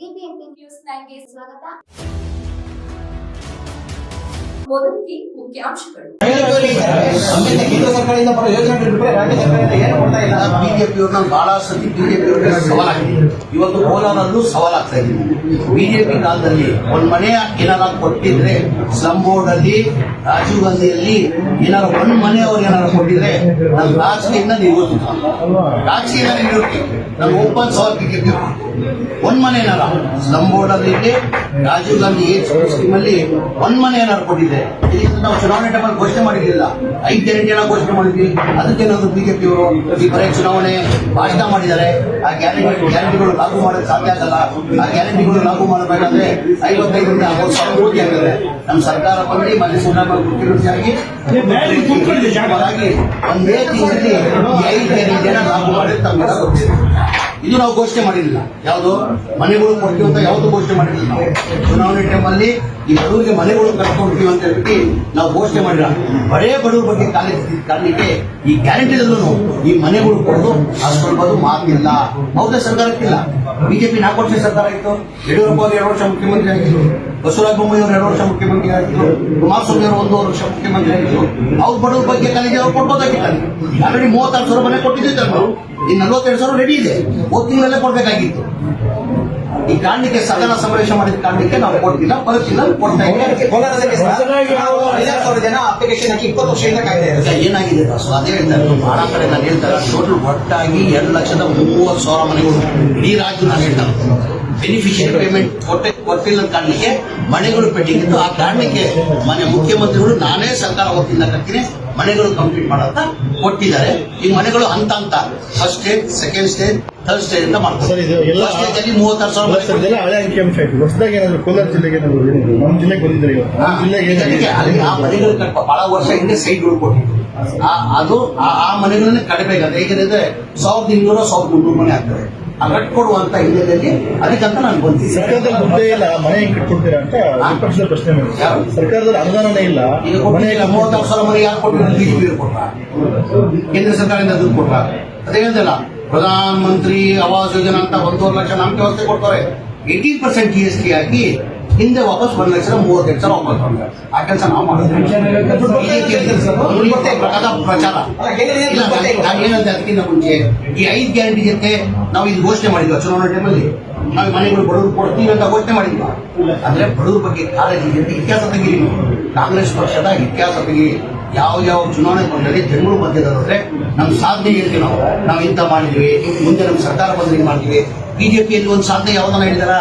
BBMP news ನೈನ್ಗೆ ಸ್ವಾಗತ. ಮೊದಲಿಗೆ ಮುಖ್ಯಾಂಶಗಳು. ಕೇಂದ್ರ ಸರ್ಕಾರದಿಂದ ಬರೋ ಯೋಜನೆಗಳು ಬಿಟ್ಟರೆ ರಾಜ್ಯ ಸರ್ಕಾರದಿಂದ ಏನು ಕೊಡ್ತಾ ಇಲ್ಲ? ಬಿಜೆಪಿಯವ್ರನ್ನ ಬಹಳ ಸತಿ ಬಿಜೆಪಿಯವ್ರಿಗೆ ಸವಾಲಾಗಿದೆ. ಇವತ್ತು ಕೋಲಾರಲ್ಲೂ ಸವಾಲಾಗ್ತಾ ಇದೆ ಬಿಜೆಪಿ ಕಾಲದಲ್ಲಿ ಒಂದ್ ಮನೆ ಏನಾರ ಕೊಟ್ಟಿದ್ರೆ ಸ್ಲಮ್ ಬೋರ್ಡ್ ಅಲ್ಲಿ, ರಾಜೀವ್ ಗಾಂಧಿಯಲ್ಲಿ ಏನಾರ ಒಂದ್ ಮನೆ ಅವ್ರು ಏನಾರ ಕೊಟ್ಟಿದ್ರೆ ನಾನು ರಾಜಕೀಯದಿಂದ ನೀವು ರಾಜಕೀಯ ನಿವೃತ್ತಿ ನಾನು ಓಪನ್ ಸವಾಲ್ ಬಿಜೆಪಿ ಒಂದ್ ಮನೆ ಏನಾರ ಸ್ಲಮ್ ಬೋರ್ಡ್ ಅಲ್ಲಿ ರಾಜೀವ್ ಗಾಂಧಿ ಏಜ್ ಸ್ಕೀಮ್ ಅಲ್ಲಿ ಒಂದ್ ಮನೆ ಏನಾರ ಕೊಟ್ಟಿದ್ರೆ ನಾವು ಚುನಾವಣೆ ಟೈಮಲ್ಲಿ ಘೋಷಣೆ ಮಾಡಿರಲಿಲ್ಲ. ಐದು ಗ್ಯಾರಂಟಿನ ಘೋಷಣೆ ಮಾಡಿದ್ವಿ. ಅದಕ್ಕೇನಾದ್ರು ಬಿಜೆಪಿ ಅವರು ಈ ಬರೀ ಚುನಾವಣೆ ಭಾಷಣ ಮಾಡಿದ್ದಾರೆ. ಆ ಗ್ಯಾರಂಟಿ ಗ್ಯಾರಂಟಿಗಳು ಲಾಗು ಮಾಡೋದು ಸಾಧ್ಯ ಆಗಲ್ಲ. ಆ ಗ್ಯಾರಂಟಿಗಳು ಲಾಗು ಮಾಡಬೇಕಾದ್ರೆ ಐವತ್ತೈದರಿಂದ ಅರವತ್ತು ಸಾವಿರ ಕೋಟಿ ಆಗಿದೆ ನಮ್ಮ ಸರ್ಕಾರ ಬಂದು ಸಿದ್ದರಾಮಯ್ಯ ಮುಖ್ಯಮಂತ್ರಿಯಾಗಿ ಮುಖ್ಯಮಂತ್ರಿಯಾಗಿ ಒಂದೇ ತಿಂಗಳಲ್ಲಿ ಐದು ಜನ ಲಾಗು ಮಾಡಿ ತಮ್ಮೆಲ್ಲ ಗೊತ್ತಿದೆ ಇದು ನಾವು ಘೋಷಣೆ ಮಾಡಿರಲಿಲ್ಲ ಯಾವುದು? ಮನೆಗಳು ಕೊಡ್ತೀವಿ ಅಂತ ಯಾವುದು ಘೋಷಣೆ ಮಾಡಿರಲಿಲ್ಲ ನಾವು. ಚುನಾವಣೆ ಟೈಮಲ್ಲಿ ಈ ಬಡವರಿಗೆ ಮನೆಗಳು ಕಟ್ಕೊಡ್ತೀವಿ ಅಂತ ಹೇಳ್ಬಿಟ್ಟು ನಾವು ಘೋಷಣೆ ಮಾಡಿಲ್ಲ. ಬರೇ ಬಡವ್ರ ಬಗ್ಗೆ ಕಾಲ ಕಾರಣಕ್ಕೆ ಈ ಗ್ಯಾರಂಟಿದಲ್ಲೂ ಈ ಮನೆಗಳು ಕೊಡೋದು ಅಷ್ಟೊಂದು ಮಾತಿಲ್ಲ. ಸರ್ಕಾರ ಸರ್ಕಾರಕ್ಕಿಲ್ಲ. ಬಿಜೆಪಿ ನಾಲ್ಕು ವರ್ಷ ಸರ್ಕಾರ ಇತ್ತು. ಯಡಿಯೂರಪ್ಪ ಅವರು ಎರಡು ವರ್ಷ ಮುಖ್ಯಮಂತ್ರಿ ಆಗಿದ್ದರು ಬಸವರಾಜ ಬೊಮ್ಮಾಯಿ ಅವರು ಎರಡು ವರ್ಷ ಮುಖ್ಯಮಂತ್ರಿ ಆಗಿದ್ರು ಕುಮಾರಸ್ವಾಮಿ ಅವರು ಒಂದು ವರ್ಷ ಮುಖ್ಯಮಂತ್ರಿ ಆಗಿದ್ರು. ಅವ್ರು ಬಡವ್ರ ಬಗ್ಗೆ ಕಲಿಗೆ ಅವ್ರು ಕೊಡ್ಬೋದಾಗಿತ್ತು ಆಲ್ರೆಡಿ ಮೂವತ್ತಾರು ಸಾವಿರ ಮನೆ ಕೊಟ್ಟಿದ್ದೀವಿ ನಾವು ಈ ನಲವತ್ತೆರಡು ಸಾವಿರ ರೆಡಿ ಇದೆ. ಒಂದು ತಿಂಗಳಲ್ಲೇ ಕೊಡ್ಬೇಕಾಗಿತ್ತು. ಈ ಕಾರಣಕ್ಕೆ ಸದನ ಸಮಾವೇಶ ಮಾಡಿದ ಕಾರಣಕ್ಕೆ ನಾವು ಕೊಡ್ತಿಲ್ಲ ಬರುತ್ತಿಲ್ಲ ಕೊಡ್ತಾ ಸಾವಿರ ಜನ ಅಪ್ಲಿಕೇಶನ್ ಹಾಕಿ ಇಪ್ಪತ್ತು ವರ್ಷದಿಂದ ಏನಾಗಿದೆ ದಾಸು ಅದೇ ಬಹಳ ಕಡೆ ನಾನು ಹೇಳ್ತಾರೆ ಟೋಟಲ್ ಒಟ್ಟಾಗಿ ಎರಡು ಲಕ್ಷದ ಮೂವತ್ತು ಸಾವಿರ ಮನೆಗಳು ಇಡೀ ರಾಜ್ಯ ನಾನು ಹೇಳ್ತಾರೆ ಬೆನಿಫಿಷಿಯರಿ ಪೇಮೆಂಟ್ ಕೊಟ್ಟೆ ಕೊಟ್ಟಿಲ್ಲ ಕಾರಣಕ್ಕೆ ಮನೆಗಳು ಇತ್ತು ಆ ಕಾರಣಕ್ಕೆ ಮನೆ ಮುಖ್ಯಮಂತ್ರಿಗಳು ನಾನೇ ಸರ್ಕಾರ ವತಿಯಿಂದ ಕಟ್ತೀನಿ ಮನೆಗಳು ಕಂಪ್ಲೀಟ್ ಮಾಡಂತ ಕೊಟ್ಟಿದ್ದಾರೆ. ಈ ಮನೆಗಳು ಹಂತ ಹಂತ first stage second stage third stage ಅಂತ ಮಾಡ್ತಾರೆ ಸ್ಟೇಜ್ ಅಲ್ಲಿ ಮೂವತ್ತಾರು ಸಾವಿರ ಹಳೆ ಅಂಕಿಅಂಶ ಹೊಸದಾಗಿ ಏನಾದ್ರು ಕೋಲಾರ ಜಿಲ್ಲೆಗೆ ಏನಾದ್ರು ನಮ್ಮ ಜಿಲ್ಲೆಗೆ ಬಂದಿದ್ದಾರೆ ಅಲ್ಲಿ ಆ ಮನೆಗಳು ಬಹಳ ವರ್ಷ ಹಿಂದೆ ಸೈಟ್ಗಳು ಕೊಟ್ಟಿದ್ದು ಆ- ಅದು ಆ- ಮನೆಗಳನ್ನ ಕಟ್ಟಬೇಕಾದ್ರೆ ಹೇಗಿದೆ ಸಾವಿರದ ಇನ್ನೂರ ಸಾವಿರದ ಮುನ್ನೂರು ಮನೆ ಆಗ್ತದೆ. ಆ ಕಟ್ಕೊಡುವಂತ ಹಿನ್ನೆಲೆಯಲ್ಲಿ ಅದಕ್ಕಂತ ನಾನು ಬಂದಿದ್ದೆ ಸರ್ಕಾರದಲ್ಲಿ ದುಡ್ಡೇ ಇಲ್ಲ ಮನೆ ಹೆಂಗ್ ಕಟ್ಕೊಡ್ತೀರಾ ಅಂತ ಪ್ರಶ್ನೆ. ಯಾರು? ಸರ್ಕಾರದಲ್ಲಿ ಅನುದಾನನೇ ಇಲ್ಲ ಮನೆ ಮೂವತ್ತಾರು ಸಾವಿರ ಮನೆ ಯಾರು ಕೊಟ್ಟಿಲ್ಲ ಬಿಜೆಪಿ ಕೊಟ್ಟ ಕೇಂದ್ರ ಸರ್ಕಾರದಿಂದ ದುಡ್ಡು ಕೊಟ್ಟ ಅದೇ ಹೇಳ್ದಲ್ಲ ಪ್ರಧಾನ ಮಂತ್ರಿ ಆವಾಸ್ ಯೋಜನಾ ಅಂತ ಒಂದೂವರೆ ಲಕ್ಷ ನಮ್ಗೆ ವ್ಯವಸ್ಥೆ ಕೊಡ್ತಾರೆ. Eighteen percent G S T ಹಾಕಿ ಹಿಂದೆ ವಾಪಸ್ ಒಂದ್ ಲಕ್ಷ ಮೂವತ್ತೆರಡು ಲಕ್ಷ ವಾಪಸ್ ಆ ಕೆಲಸ ನಾವು ಮಾಡಿದ್ವಿ ಪ್ರಚಾರ. ಅದಕ್ಕಿಂತ ಮುಂಚೆ, ಈ ಐದು ಗ್ಯಾರಂಟಿ ಜೊತೆ ನಾವು ಇದು ಘೋಷಣೆ ಮಾಡಿದ್ವಿ ಚುನಾವಣಾ ಟೈಮಲ್ಲಿ ನಾವು ಮನೆಗಳು ಬಡವರು ಕೊಡ್ತೀವಿ ಅಂತ ಘೋಷಣೆ ಮಾಡಿದ್ವಿ. ಅಂದ್ರೆ ಬಡವರ ಬಗ್ಗೆ ಕಾಳಜಿ ಇದೆ ಇತಿಹಾಸ ತೆಗಿರಿ. ಕಾಂಗ್ರೆಸ್ ಪಕ್ಷದ ಇತಿಹಾಸ ತೆಗೀರಿ ಯಾವ ಯಾವ ಚುನಾವಣೆ ಬಂದಲ್ಲಿ ಜನಗಳು ಬಂದಿದ್ದಾರೆ ನಮ್ಮ ಸಾಧನೆ ಹೇಳ್ತೀವಿ ನಾವು. ನಾವು ಇಂಥ ಮಾಡಿದ್ವಿ, ಮುಂದೆ ನಮ್ಮ ಸರ್ಕಾರ ಬಂದ್ರೆ ಮಾಡ್ತೀವಿ? ಬಿಜೆಪಿಯಲ್ಲಿ ಒಂದು ಸಾಧನೆ ಯಾವ್ದನ್ನ ಹೇಳಿದಾರ?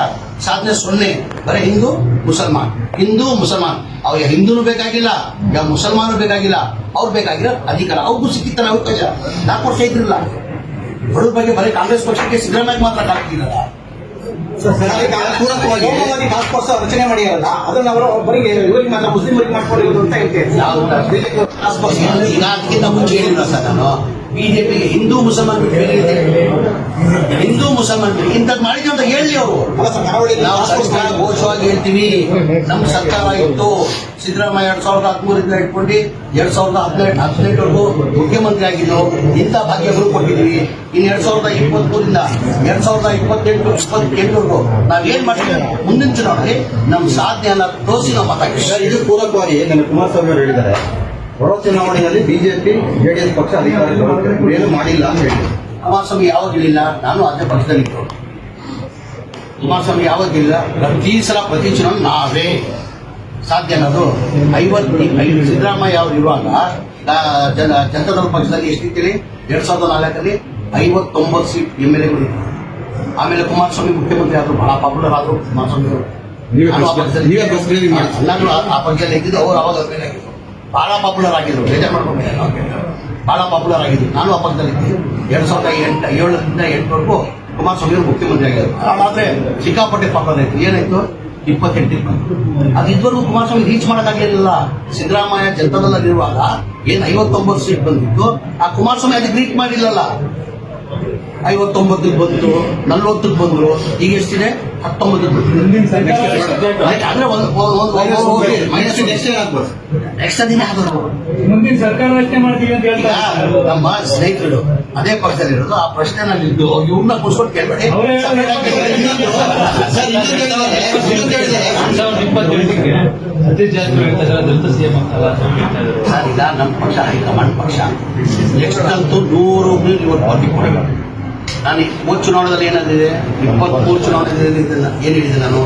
ಸಾಧನೆ ಸೊನ್ನೆ ಬರೀ ಹಿಂದೂ ಮುಸಲ್ಮಾನ್. ಹಿಂದೂ ಮುಸಲ್ಮಾನ್. ಅವ್ರಿಗೆ ಹಿಂದೂನು ಬೇಕಾಗಿಲ್ಲ ಯಾವ ಮುಸಲ್ಮಾನು ಬೇಕಾಗಿಲ್ಲ ಅವ್ರು ಬೇಕಾಗಿರೋ ಅಧಿಕಾರ. ಅವ್ರಿಗೂ ಸಿಕ್ಕಿತ್ತಲ್ಲ ಅವಕಾಶ ನಾಲ್ಕು ವರ್ಷ ಇದ್ರಲ್ಲ. ಬಡವ್ರ ಬಗ್ಗೆ ಬರೀ ಕಾಂಗ್ರೆಸ್ ಪಕ್ಷಕ್ಕೆ ಸಿದ್ದರಾಮಯ್ಯ ಮಾತ್ರ ಟಾಸ್ಕ್ ಫೋರ್ಸ್ ರಚನೆ ಮಾಡಿರಲ್ಲ ಅದನ್ನ ಅವರು ಇವರಿಗೆ ಮಾತ್ರ ಮುಸ್ಲಿಮರಿಗೆ ಮಾಡ್ಕೊಂಡಿರೋದು ಅಂತ ಹೇಳ್ತೇವೆ ಯಾವ ಈಗ ಅದಕ್ಕಿಂತ ಮುಂಚೆ ಹೇಳಿಲ್ಲ ಸರ್ ನಾನು. ಬಿಜೆಪಿಗೆ ಹಿಂದೂ ಮುಸಲ್ಮಾನ್ ಹಿಂದೂ ಮುಸಲ್ಮಾನ್ ಇಂಥದ್ದು ಮಾಡಿದ್ವಿ ಅಂತ ಹೇಳಿ ಅವರು. ನಾವು ಸರ್ಕಾರ ಘೋಷವಾಗಿ ಹೇಳ್ತೀವಿ. ನಮ್ಮ ಸರ್ಕಾರ ಇತ್ತು. ಸಿದ್ದರಾಮಯ್ಯ ಎರಡ್ ಸಾವಿರದ ಹದಿಮೂರಿಂದ ಇಟ್ಕೊಂಡು ಎರಡ್ ಸಾವಿರದ ಹದಿನೆಂಟು ಹದಿನೆಂಟವರೆಗೂ ಮುಖ್ಯಮಂತ್ರಿ ಆಗಿದ್ದು ಇಂಥ ಭಾಗ್ಯಗಳು ಕೊಟ್ಟಿದ್ವಿ ಇನ್ನು ಎರಡ್ ಸಾವಿರದ ಇಪ್ಪತ್ಮೂರಿಂದ ಎರಡ್ ಸಾವಿರದ ಇಪ್ಪತ್ತೆಂಟು ಇಪ್ಪತ್ತೆಂಟವರೆಗೂ ನಾವೇನ್ ಮಾಡ್ತೀವಿ? ಮುಂದಿನ ಚುನಾವಣೆ ನಮ್ಮ ಸಾಧನೆಯನ್ನ ತೋರಿಸಿ ನಾವು ಮಾತಾಡ್ತೀವಿ. ಇದು ಪೂರಕವಾಗಿ ನನ್ನ ಕುಮಾರಸ್ವಾಮಿ ಅವರು ಹೇಳಿದ್ದಾರೆ. ಬರೋ ಚುನಾವಣೆಯಲ್ಲಿ ಬಿಜೆಪಿ ಜೆಡಿಎಸ್ ಪಕ್ಷ ಅಧಿಕಾರ ಏನು ಮಾಡಿಲ್ಲ ಅಂತ ಹೇಳಿ. ಕುಮಾರಸ್ವಾಮಿ ಯಾವಾಗಲಿಲ್ಲ ನಾನು ಅದೇ ಪಕ್ಷದಲ್ಲಿ ಕುಮಾರಸ್ವಾಮಿ ಯಾವಾಗ ಹೇಳಿಲ್ಲ? ಪ್ರತಿ ಸಲ ಪ್ರತಿ ಚುನಾವಣೆ ನಾವೇ. ಸಾಧ್ಯ ಅನ್ನೋದು ಐವತ್ತು ಐದು ಸಿದ್ದರಾಮಯ್ಯ ಅವರು ಇರುವಾಗ ಜನತಾದಳ ಪಕ್ಷದಲ್ಲಿ ಎಷ್ಟಿದ್ದೀರಿ ಎರಡ್ ಸಾವಿರದ ನಾಲ್ಕರಲ್ಲಿ ಐವತ್ತೊಂಬತ್ತು ಸೀಟ್ ಎಂ ಎಲ್ ಎಗಳು ಆಮೇಲೆ ಕುಮಾರಸ್ವಾಮಿ ಮುಖ್ಯಮಂತ್ರಿ ಆದರೂ ಬಹಳ ಪಾಪ್ಯುಲರ್ ಆದರು ಕುಮಾರಸ್ವಾಮಿ ಅವರು. ಆ ಪಕ್ಷದಲ್ಲಿ ಇದ್ದಿದ್ದು ಅವರು ಅವಾಗ ಆಗಿದ್ರು. ಬಹಳ ಪಾಪ್ಯುಲರ್ ಆಗಿದ್ರು ಬೇಜಾರು ಮಾಡ್ಕೊಂಡ್ಬಿಟ್ಟೆ ಬಹಳ ಪಾಪ್ಯುಲರ್ ಆಗಿದ್ರು ನಾನು ಆ ಪಕ್ಕದಲ್ಲಿದ್ದೆ ಎರಡು ಸಾವಿರದ ಎಂಟು, ಏಳರಿಂದ ಎಂಟುವರೆಗೂ ಕುಮಾರಸ್ವಾಮಿ ಅವರು ಮುಖ್ಯಮಂತ್ರಿ ಆಗಿದ್ರು ಆದರೆ ಸಿಕ್ಕಾಪಟ್ಟೆ ಪಾಪ್ಯುಲರ್ ಆಯ್ತು ಏನಾಯ್ತು? ಇಪ್ಪತ್ತೆಂಟು ಇಪ್ಪತ್ತು ಅದು ಇದುವರೆಗೂ ಕುಮಾರಸ್ವಾಮಿ ರೀಚ್ ಮಾಡೋಕ್ಕಾಗಲಿಲ್ಲ ಸಿದ್ದರಾಮಯ್ಯ ಜನತಾದಲ್ಲಿರುವಾಗ ಏನು ಐವತ್ತೊಂಬತ್ತು ಸೀಟ್ ಬಂದಿತ್ತು. ಆ ಕುಮಾರಸ್ವಾಮಿ ಅದಕ್ಕೆ ರೀಚ್ ಮಾಡಿಲ್ಲಲ್ಲ. ಐವತ್ತೊಂಬತ್ತಕ್ಕೆ ಬಂತು ನಲ್ವತ್ತಕ್ಕೆ ಬಂದ್ರು ಈಗ ಎಷ್ಟಿದೆ? ಹತ್ತೊಂಬತ್ತಕ್ಕೆ ಬಂತು. ಅಂದ್ರೆ ಒಂದು ಮೈನಸ್ ನೆಕ್ಸ್ಟ್ ಆಗ್ಬೋದು. ನೆಕ್ಸ್ಟ್ ದಿನ ಆಗೋದು ಮುಂದಿನ ಸರ್ಕಾರ ರಚನೆ ಮಾಡ್ತೀವಿ ಅಂತ ಈಗ ಹೇಳ್ತಾರೆ ನಮ್ಮ ಸ್ನೇಹಿತರು ಅದೇ ಪಕ್ಷದಲ್ಲಿರೋದು ಆ ಪ್ರಶ್ನೆ ನಾನು ಇದ್ದು ಇವ್ರನ್ನ ಕೂರ್ಸ್ಕೊಂಡು ಕೇಳ್ಬೇಡಿ. ಸರ್ ಹೇಳ್ತಾ ಹೇಳ್ತಾ ಈಗ ನಮ್ಮ ಪಕ್ಷ ಹೈಕಮಾಂಡ್ ಪಕ್ಷ. ನೆಕ್ಸ್ಟ್ ಅಂತೂ ನೂರು ಇವತ್ತು ಪಾರ್ಟಿ ಕೊಡಲ್ಲ. ನಾನು ಮೂರು ಚುನಾವಣೆಯಲ್ಲಿ ಏನಾಗಿದೆ ಇಪ್ಪತ್ಮೂರು ಚುನಾವಣೆ ಏನು ಹೇಳಿದೆ ನಾನು?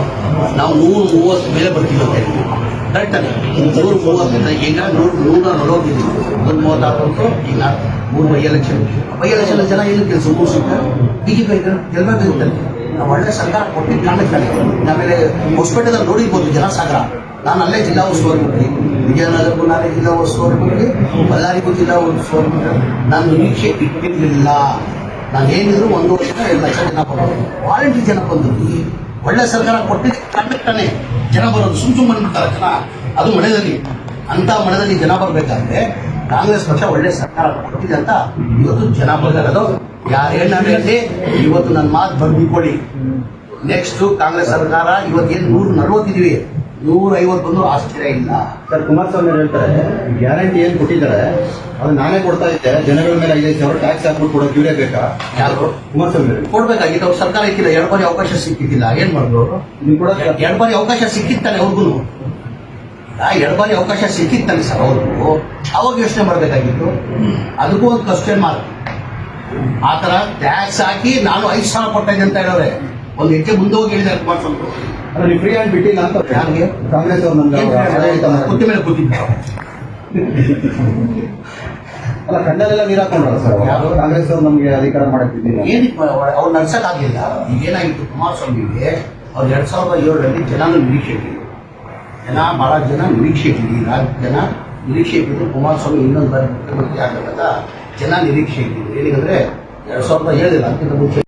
ನಾವು ನೂರು ಮೂವತ್ತು ಮೇಲೆ ಬರ್ತೀವಿ ಅಂತ ಹೇಳಿದ್ವಿ ಕರೆಕ್ಟ್ ಅಲ್ಲ? ನೂರು ಮೂವತ್ತು ಈಗ ನೂರು ನೂರ ನಲವತ್ತಿದ್ದೀವಿ ಒಂದು ಮೂವತ್ತಾರು ಈಗ ಮೂರು ಬೈ ಎಲೆಕ್ಷನ್. ಬೈ ಎಲೆಕ್ಷನ್ ಜನ ಏನು ಕೆಲಸ ಸೀಟ್ ಬಿಜೆಪಿ ಗೆಲ್ಬೇಕಾಗಿತ್ತಲ್ಲ ನಾವು ಒಳ್ಳೆ ಸರ್ಕಾರ ಕೊಟ್ಟಿದ್ದು ಕಾಣಕ್ಕಾಗಿ ಆಮೇಲೆ ಹೊಸಪೇಟೆದಲ್ಲಿ ನೋಡಿರ್ಬೋದು ಜನಸಾಗರ ನಾನು ಅಲ್ಲೇ ಜಿಲ್ಲಾ ಉಸ್ತುವಾರಿ ಮಂತ್ರಿ. ವಿಜಯನಗರಕ್ಕೂ ನಾನೇ ಜಿಲ್ಲಾ ಉಸ್ತುವಾರಿ ಮಂತ್ರಿ. ಬಳ್ಳಾರಿಗೂ ಜಿಲ್ಲಾ ಉಸ್ತುವಾರಿ ಮಂತ್ರಿ. ನಾನು ನಿರೀಕ್ಷೆ ಇಟ್ಟಿರಲಿಲ್ಲ. ನಾನು ಒಂದು ವರ್ಷ ಎರಡು ಲಕ್ಷ ಜನ ಬರೋದು ವಾರಂಟಿ ಜನ ಬಂದ್ರು. ಒಳ್ಳೆ ಸರ್ಕಾರ ಕೊಟ್ಟಿದ್ದ ಕಾರಣಕ್ಕಾನೆ ಜನ ಬರೋದು, ಸುಮ್ ಸುಮ್ಮನೆ ಬಿಡ್ತಾರೆ ಜನ. ಅದು ಮಳೆದಲ್ಲಿ, ಅಂತ ಮಳೆದಲ್ಲಿ ಜನ ಬರಬೇಕಾದ್ರೆ ಕಾಂಗ್ರೆಸ್ ಪಕ್ಷ ಒಳ್ಳೆ ಸರ್ಕಾರ ಕೊಟ್ಟಿದೆ ಅಂತ ಇವತ್ತು ಜನ ಯಾರೇನಾದ್ರು ಹೇಳಿ, ಇವತ್ತು ನನ್ನ ಮಾತು ಬರ್ಬಿಕೊಳ್ಳಿ ನೆಕ್ಸ್ಟ್ ಕಾಂಗ್ರೆಸ್ ಸರ್ಕಾರ, ಇವತ್ತೇನು ನೂರ ನಲ್ವತ್ತಿದೀವಿ ನೂರ ಐವತ್ತು ಬಂದು ಆಶ್ಚರ್ಯ ಇಲ್ಲ. ಸರ್ ಕುಮಾರಸ್ವಾಮಿ ಅವ್ರು ಹೇಳ್ತಾರೆ ಗ್ಯಾರಂಟಿ ಏನ್ ಕೊಟ್ಟಿದ್ದಾರೆ ಅದು ನಾನೇ ಕೊಡ್ತಾ ಇದ್ದೆ ಜನಗಳ ಮೇಲೆ ಐದೈದು ಸಾವಿರ ಟ್ಯಾಕ್ಸ್ ಹಾಕ್ಬಿಟ್ಟು ಕೊಡೋಕೆ ಇವರೇ ಬೇಕಾ? ಯಾರು? ಕುಮಾರಸ್ವಾಮಿ ಕೊಡ್ಬೇಕಾಗಿತ್ತು ಅವ್ರು ಸರ್ಕಾರ ಇಕ್ಕಿಲ್ಲ ಎರಡು ಬಾರಿ ಅವಕಾಶ ಸಿಕ್ಕಿದ್ದಿಲ್ಲ ಏನ್ ಮಾಡಿದ್ರು ಅವರು? ನೀವು ಕೂಡ ಎರಡು ಬಾರಿ ಅವಕಾಶ ಸಿಕ್ಕಿತ್ತಾನೆ ಅವ್ರಿಗೂ ಎರಡು ಬಾರಿ ಅವಕಾಶ ಸಿಕ್ಕಿತ್ತಾನೆ ಸರ್ ಅವ್ರಿಗೂ ಅವಾಗ ಯೋಚನೆ ಮಾಡಬೇಕಾಗಿತ್ತು. ಅದಕ್ಕೂ ಒಂದು ಕ್ವಶನ್ ಮಾರ್ಕ್ ಆ ಥರ ಟ್ಯಾಕ್ಸ್ ಹಾಕಿ ನಾನು ಐದು ಸಾವಿರ ಕೊಟ್ಟಿದ್ದೆ ಅಂತ ಹೇಳೋರೆ. ಒಂದು ಹೆಜ್ಜೆ ಮುಂದೆ ಹೋಗಿ ಹೇಳಿದ್ದಾರೆ ಕುಮಾರಸ್ವಾಮಿ. ಅಲ್ಲ ನೀವು ಫ್ರೀ ಹ್ಯಾಂಡ್ ಬಿಟ್ಟಿಲ್ಲ ಅಂತ ಯಾರಿಗೆ? ಕಾಂಗ್ರೆಸ್ ಅವ್ರು ನಮ್ಗೆ ಆಡಳಿತ ಕುತ್ತಿ ಮೇಲೆ ಕೂತಿದ್ದಾರೆ ಅಲ್ಲ ಕಣ್ಣಲ್ಲೆಲ್ಲ ನೀರು ಹಾಕೊಂಡ್ರಲ್ಲ ಸರ್ ಯಾರು? ಕಾಂಗ್ರೆಸ್ ಅವ್ರು ನಮ್ಗೆ ಅಧಿಕಾರ ಮಾಡಿದ್ದೀನಿ ಏನಕ್ಕೆ ಅವ್ರು ನಡ್ಸಕ್ಕಾಗಲಿಲ್ಲ ಈಗೇನಾಗಿತ್ತು ಕುಮಾರಸ್ವಾಮಿಗೆ ಅವ್ರು ಎರಡ್ ಸಾವಿರದ ಏಳರಲ್ಲಿ ಜನ ನಿರೀಕ್ಷೆ ಇಟ್ಟಿದ್ರು ಜನ ಬಹಳ ಜನ ನಿರೀಕ್ಷೆ ಇಟ್ಟಿದ್ರು ನಾಲ್ಕು ಜನ ನಿರೀಕ್ಷೆ ಇಟ್ಟಿದ್ರು ಕುಮಾರಸ್ವಾಮಿ ಇನ್ನೊಂದು ಬಾರಿ ಮುಖ್ಯಮಂತ್ರಿ ಆಗಬೇಕಂತ ಜನ ನಿರೀಕ್ಷೆ ಇಟ್ಟಿದ್ರು ಏನಂದ್ರೆ ಎರಡ್ ಸಾವಿರದ ಏಳಿಲ್ಲ ಅದಕ್ಕಿಂತ ಮುಂಚೆ